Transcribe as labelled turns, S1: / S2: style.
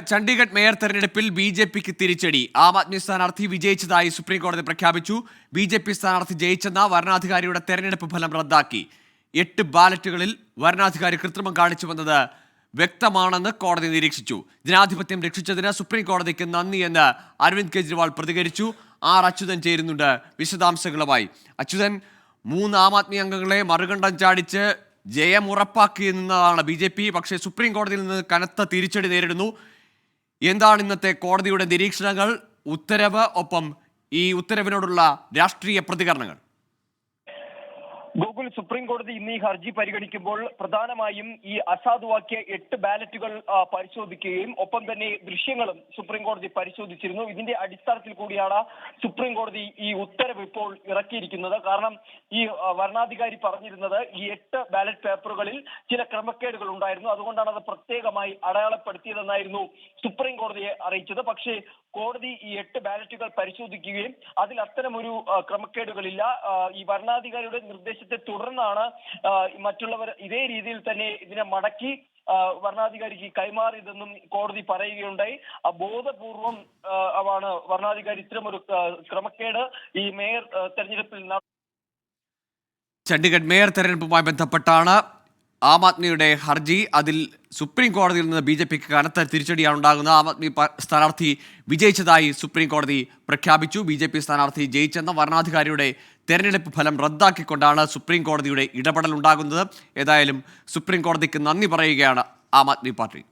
S1: Chandigarh mayor തെരഞ്ഞെടുപ്പിൽ B J പിക്ക് തിരിച്ചടി. ആം ആദ്മി സ്ഥാനാർത്ഥി വിജയിച്ചതായി സുപ്രീം കോടതി പ്രഖ്യാപിച്ചു. ബി ജെ പി സ്ഥാനാർത്ഥി ജയിച്ചെന്ന വരണാധികാരിയുടെ തെരഞ്ഞെടുപ്പ് ഫലം റദ്ദാക്കി. എട്ട് ബാലറ്റുകളിൽ വരണാധികാരി കൃത്രിമം കാണിച്ചുവെന്നത് വ്യക്തമാണെന്ന് കോടതി നിരീക്ഷിച്ചു. ജനാധിപത്യം രക്ഷിച്ചതിന് സുപ്രീം കോടതിക്ക് നന്ദിയെന്ന് അരവിന്ദ് കെജ്രിവാൾ പ്രതികരിച്ചു. ആർ അച്യുതൻ ചേരുന്നുണ്ട് വിശദാംശങ്ങളുമായി. അച്യുതൻ മൂന്ന് ആം ആദ്മി അംഗങ്ങളെ മറുകണ്ഠം ചാടിച്ച് ജയം ഉറപ്പാക്കി നിന്നതാണ് ബി ജെ പി. പക്ഷേ സുപ്രീം കോടതിയിൽ നിന്ന് കനത്ത തിരിച്ചടി നേരിടുന്നു. എന്താണ് ഇന്നത്തെ കോടതിയുടെ നിരീക്ഷണങ്ങൾ? ഉത്തരവ് ഒപ്പം ഈ ഉത്തരവിനോടുള്ള രാഷ്ട്രീയ പ്രതികരണങ്ങൾ.
S2: ഗൂഗിൾ സുപ്രീം കോടതി ഇന്ന് ഈ ഹർജി പരിഗണിക്കുമ്പോൾ പ്രധാനമായും ഈ അസാധുവാക്കിയ എട്ട് ബാലറ്റുകൾ പരിശോധിക്കുകയും ഒപ്പം തന്നെ ദൃശ്യങ്ങളും സുപ്രീം കോടതി പരിശോധിച്ചിരുന്നു. ഇതിന്റെ അടിസ്ഥാനത്തിൽ കൂടിയാണ് സുപ്രീം കോടതി ഈ ഉത്തരവ് ഇപ്പോൾ ഇറക്കിയിരിക്കുന്നത്. കാരണം ഈ വരണാധികാരി പറഞ്ഞിരുന്നത് ഈ എട്ട് ബാലറ്റ് പേപ്പറുകളിൽ ചില ക്രമക്കേടുകൾ ഉണ്ടായിരുന്നു. അതുകൊണ്ടാണ് അത് പ്രത്യേകമായി അടയാളപ്പെടുത്തിയതെന്നായിരുന്നു സുപ്രീം കോടതിയെ അറിയിച്ചത്. പക്ഷേ കോടതി ഈ എട്ട് ബാലറ്റുകൾ പരിശോധിക്കുകയും അതിൽ അത്തരമൊരു ക്രമക്കേടുകളില്ല. ഈ വരണാധികാരിയുടെ ഭരണാധികാരിയുടെ നിർദ്ദേശത്തെ തുടർന്നാണ് മറ്റുള്ളവർ ഇതേ രീതിയിൽ തന്നെ ഇതിനെ മടക്കി വരണാധികാരിക്ക് കൈമാറിയതെന്നും കോടതി പറയുകയുണ്ടായി. ബോധപൂർവം ആണ് ഭരണാധികാരി ഇത്തരമൊരു ക്രമക്കേട് ഈ മേയർ തെരഞ്ഞെടുപ്പിൽ
S1: ചണ്ഡീഗഡ് മേയർ തെരഞ്ഞെടുപ്പുമായി ബന്ധപ്പെട്ടാണ് ആം ആദ്മിയുടെ ഹർജി അതിൽ സുപ്രീം കോടതിയിൽ നിന്ന് ബി ജെ പിക്ക് കനത്ത തിരിച്ചടിയാണ് ഉണ്ടാകുന്നത്. ആം ആദ്മി സ്ഥാനാർത്ഥി വിജയിച്ചതായി സുപ്രീം കോടതി പ്രഖ്യാപിച്ചു. ബി ജെ പി സ്ഥാനാർത്ഥി ജയിച്ചെന്ന വരണാധികാരിയുടെ തെരഞ്ഞെടുപ്പ് ഫലം റദ്ദാക്കിക്കൊണ്ടാണ് സുപ്രീം കോടതിയുടെ ഇടപെടൽ ഉണ്ടാകുന്നത്. ഏതായാലും സുപ്രീം കോടതിക്ക് നന്ദി പറയുകയാണ് ആം ആദ്മി പാർട്ടി.